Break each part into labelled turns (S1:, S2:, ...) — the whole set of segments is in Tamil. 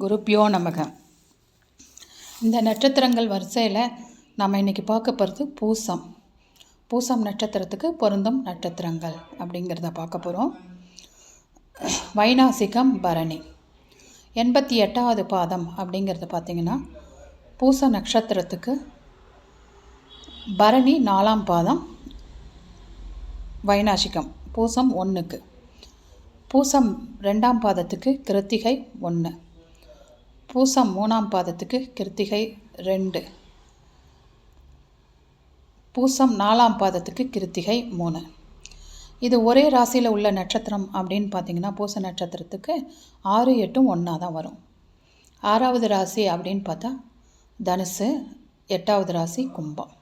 S1: குருப்பியோ நமக. இந்த நட்சத்திரங்கள் வரிசையில் நம்ம இன்றைக்கி பார்க்க போகிறது பூசம். பூசம் நட்சத்திரத்துக்கு பொருந்தும் நட்சத்திரங்கள் அப்படிங்கிறத பார்க்க போகிறோம் வைநாசிகம் பரணி. எண்பத்தி எட்டாவது பாதம் அப்படிங்கிறது பார்த்திங்கன்னா பூச நட்சத்திரத்துக்கு பரணி நாலாம் பாதம் வைநாசிகம் பூசம் ஒன்றுக்கு பூசம் ரெண்டாம் பாதத்துக்கு கிருத்திகை ஒன்று பூசம் மூணாம் பாதத்துக்கு கிருத்திகை ரெண்டு. பூசம் நாலாம் பாதத்துக்கு கிருத்திகை மூணு. இது ஒரே ராசியில் உள்ள நட்சத்திரம் அப்படின்னு பார்த்தீங்கன்னா பூச நட்சத்திரத்துக்கு ஆறு எட்டும் ஒன்றா தான் வரும். ஆறாவது ராசி அப்படின்னு பார்த்தா தனுசு எட்டாவது ராசி கும்பம்.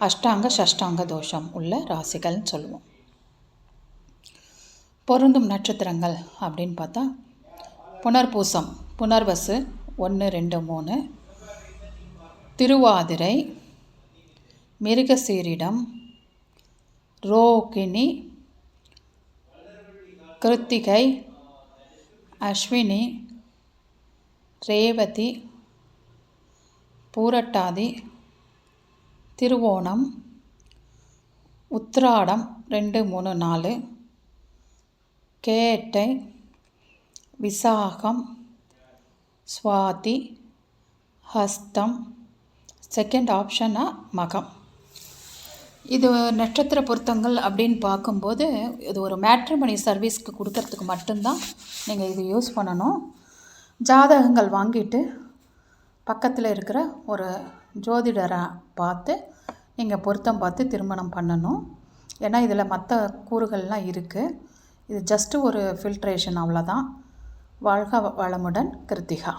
S1: அஷ்டாங்க ஷஷ்டாங்க தோஷம் உள்ள ராசிகள்னு சொல்லுவோம். பொருந்தும் நட்சத்திரங்கள் அப்படின்னு பார்த்தா புனர்பூசம் புனர்வசு ஒன்று ரெண்டு மூணு. திருவாதிரை மிருகசீரிடம். ரோகிணி கிருத்திகை அஸ்வினி ரேவதி பூரட்டாதி திருவோணம் உத்ராடம் ரெண்டு மூணு நாலு. கேட்டை விசாகம் ஸ்வாதி ஹஸ்தம் செகண்ட் ஆப்ஷனாக மகம். இது நட்சத்திர பொருத்தங்கள் அப்படின்னு பார்க்கும்போது இது ஒரு மேட்ரிமணி சர்வீஸ்க்கு கொடுக்கறதுக்கு மட்டும்தான் நீங்கள் இது யூஸ் பண்ணணும். ஜாதகங்கள் வாங்கிட்டு பக்கத்தில் இருக்கிற ஒரு ஜோதிடரை பார்த்து நீங்கள் பொருத்தம் பார்த்து திருமணம் பண்ணணும். ஏன்னா இதில் மற்ற கூறுகள்லாம் இருக்குது இது ஜஸ்ட்டு ஒரு ஃபில்ட்ரேஷன் அவ்வளோதான் வாழ்க வளமுடன் கிருத்திகா.